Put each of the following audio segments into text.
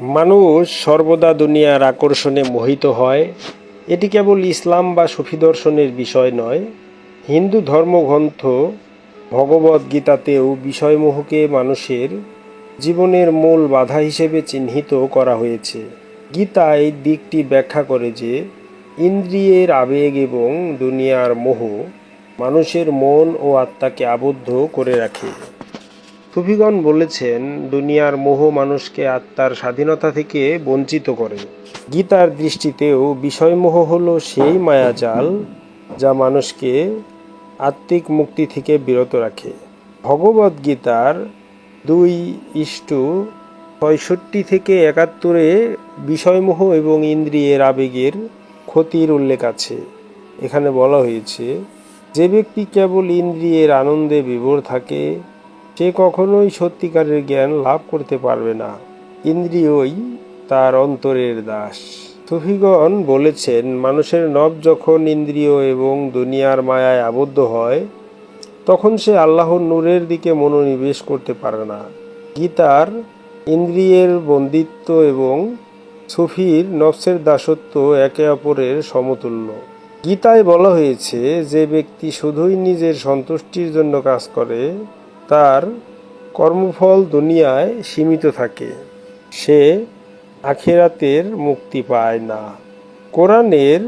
মানুষ সর্বদা দুনিয়ার আকর্ষণে মোহিত হয়। এটি কেবল ইসলাম বা সুফি দর্শনের বিষয় নয়। হিন্দু ধর্মগ্রন্থ ভগবদ গীতাতেও বিষয়মোহকে মানুষের জীবনের মূল বাধা হিসেবে চিহ্নিত করা হয়েছে। গীতা এই দিকটি ব্যাখ্যা করে যে, ইন্দ্রিয়ের আবেগ এবং দুনিয়ার মোহ মানুষের মন ও আত্মাকে আবদ্ধ করে রাখে। সুফিগণ বলেছেন, দুনিয়ার মোহ মানুষকে আত্মার স্বাধীনতা থেকে বঞ্চিত করে। গীতার দৃষ্টিতেও বিষয়মোহ হল সেই মায়াজাল যা মানুষকে আত্মিক মুক্তি থেকে বিরত রাখে। ভগবদ গীতার দুই ইষ্টু পঁয়ষট্টি থেকে একাত্তরে বিষয়মোহ এবং ইন্দ্রিয়ের আবেগের ক্ষতির উল্লেখ আছে। এখানে বলা হয়েছে, যে ব্যক্তি কেবল ইন্দ্রিয়ের আনন্দে বিভোর থাকে সে কখনোই সত্যিকারের জ্ঞান লাভ করতে পারবে না। ইন্দ্রিয়ই তার অন্তরের দাস। সুফিগণ বলেছেন, মানুষের নব যখন ইন্দ্রিয় এবং দুনিয়ার মায়ায় আবদ্ধ হয়, তখন সে আল্লাহর নূরের দিকে মনোনিবেশ করতে পারে না। গীতার ইন্দ্রিয়ের বন্দিত্ব এবং সুফির নফসের দাসত্ব একে অপরের সমতুল্য। গীতায় বলা হয়েছে, যে ব্যক্তি শুধুই নিজের সন্তুষ্টির জন্য কাজ করে তার কর্মফল দুনিয়ায় সীমিত থাকে। সে আখেরাতের মুক্তি পায় না। কোরআনের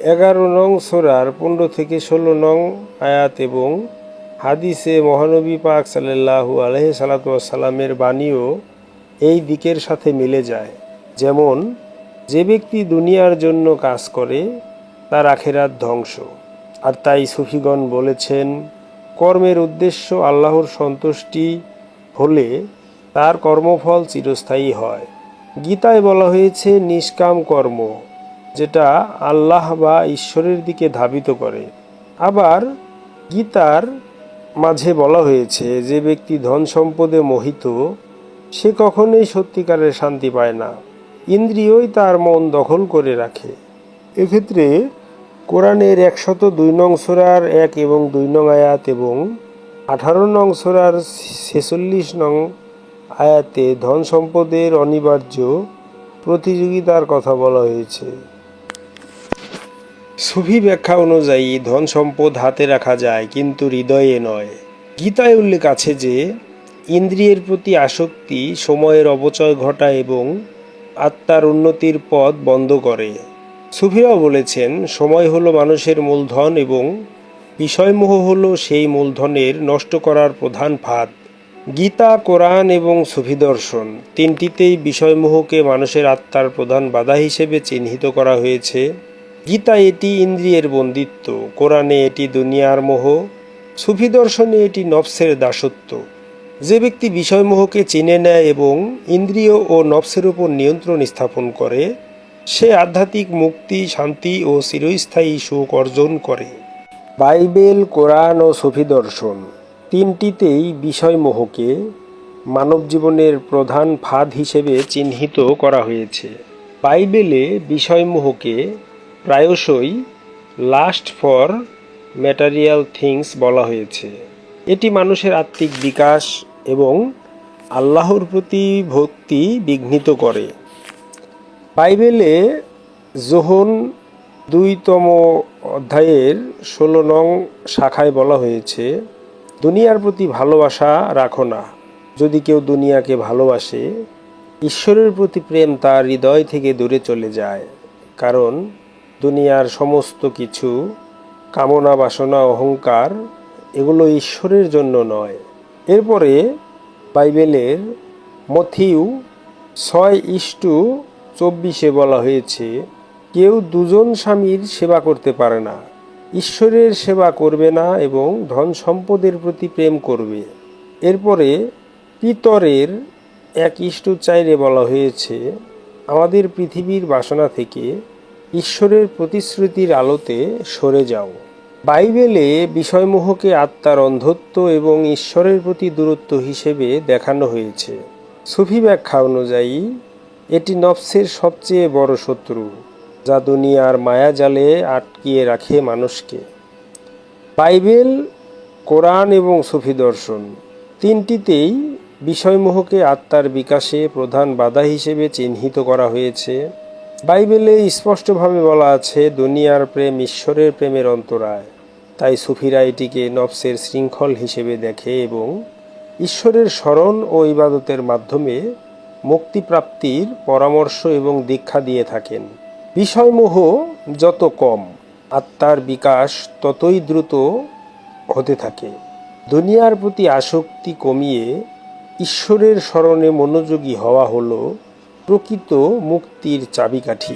এগারো নং সোরার পনেরো থেকে ষোলো নং আয়াত এবং হাদিসে মহানবী পাক সাল্লাহু আলহ সালাতামের বাণীও এই দিকের সাথে মিলে যায়। যেমন, যে ব্যক্তি দুনিয়ার জন্য কাজ করে, তার আখেরাত ধ্বংস। আর তাই সুফিগণ বলেছেন কর্মের উদ্দেশ্য আল্লাহর সন্তুষ্টি হলে তার কর্মফল চিরস্থায়ী হয়। গীতায় বলা হয়েছে, নিষ্কাম কর্ম, যেটা আল্লাহ বা ঈশ্বরের দিকে ধাবিত করে। আবার গীতার মাঝে বলা হয়েছে, যে ব্যক্তি ধন সম্পদে মোহিত, সে কখনোই সত্যিকারের শান্তি পায় না। ইন্দ্রিয়ই তার মন দখল করে রাখে। এক্ষেত্রে কোরআনের একশত দুই নং সোরার এক এবং দুই নং আয়াত এবং আঠারো নং সোরার ছেচল্লিশ নং আয়াতে ধন সম্পদের অনিবার্য প্রতিযোগিতার কথা বলা হয়েছে। সুফি ব্যাখ্যা অনুযায়ী ধন সম্পদ হাতে রাখা যায় কিন্তু হৃদয়ে নয়। গীতায় উল্লেখ আছে যে, ইন্দ্রিয়ের প্রতি আসক্তি সময়ের অপচয় ঘটায় এবং আত্মার উন্নতির পথ বন্ধ করে। সুফিরাও বলেছেন, সময় হলো মানুষের মূলধন এবং বিষয়মোহ হলো সেই মূলধনের নষ্ট করার প্রধান ফাঁদ। গীতা, কোরআন এবং সুফি দর্শন তিনটিতেই বিষয়মোহকে মানুষের আত্মার প্রধান বাধা হিসেবে চিহ্নিত করা হয়েছে। গীতা এটি ইন্দ্রিয়ের বন্দিত্ব, কোরআনে এটি দুনিয়ার মোহ, সুফি দর্শনে এটি নফসের দাসত্ব। যে ব্যক্তি বিষয়মোহকে চিনে নেয় এবং ইন্দ্রিয় ও নফসের উপর নিয়ন্ত্রণ স্থাপন করে সে আধ্যাত্মিক মুক্তি, শান্তি ও চিরস্থায়ী সুখ অর্জন করে। বাইবেল, কোরআন ও সুফি দর্শন তিনটিতেই বিষয়মোহকে মানব জীবনের প্রধান ফাঁদ হিসেবে চিহ্নিত করা হয়েছে। বাইবেলে বিষয়মোহকে প্রায়শই লাস্ট ফর ম্যাটারিয়াল থিংস বলা হয়েছে। এটি মানুষের আত্মিক বিকাশ এবং আল্লাহর প্রতি ভক্তি বিঘ্নিত করে। বাইবেলে যোহন দুইতম অধ্যায়ের ষোলো নং শাখায় বলা হয়েছে, দুনিয়ার প্রতি ভালোবাসা রাখো না। যদি কেউ দুনিয়াকে ভালোবাসে, ঈশ্বরের প্রতি প্রেম তার হৃদয় থেকে দূরে চলে যায়। কারণ দুনিয়ার সমস্ত কিছু, কামনা, বাসনা, অহংকার, এগুলো ঈশ্বরের জন্য নয়। এরপরে বাইবেলের মথিউ ছয় ইস্টু চব্বিশে বলা হয়েছে, কেউ দুজন স্বামীর সেবা করতে পারে না। ঈশ্বরের সেবা করবে না এবং ধন সম্পদের প্রতি প্রেম করবে। এরপরে পিতরের এক ইষ্ট চাইরে বলা হয়েছে, আমাদের পৃথিবীর বাসনা থেকে ঈশ্বরের প্রতিশ্রুতির আলোতে সরে যাও। বাইবেলে বিষয়মোহকে আত্মার অন্ধত্ব এবং ঈশ্বরের প্রতি দূরত্ব হিসেবে দেখানো হয়েছে। সুফি ব্যাখ্যা অনুযায়ী এটি নফসের সবচেয়ে বড় শত্রু, যা দুনিয়ার মায়াজালে আটকিয়ে রাখে মানুষকে। বাইবেল, কোরআন এবং সুফি দর্শন তিনটিতেই বিষয়মোহকে আত্মার বিকাশে প্রধান বাধা হিসেবে চিহ্নিত করা হয়েছে। বাইবেলে স্পষ্টভাবে বলা আছে, দুনিয়ার প্রেম ঈশ্বরের প্রেমের অন্তরায়। তাই সুফিরা এটিকে নফসের শৃঙ্খল হিসেবে দেখে এবং ঈশ্বরের স্মরণ ও ইবাদতের মাধ্যমে মুক্তিপ্রাপ্তির পরামর্শ এবং দীক্ষা দিয়ে থাকেন। বিষয়মোহ যত কম, আত্মার বিকাশ ততই দ্রুত হতে থাকে। দুনিয়ার প্রতি আসক্তি কমিয়ে ঈশ্বরের স্মরণে মনোযোগী হওয়া হল প্রকৃত মুক্তির চাবিকাঠি।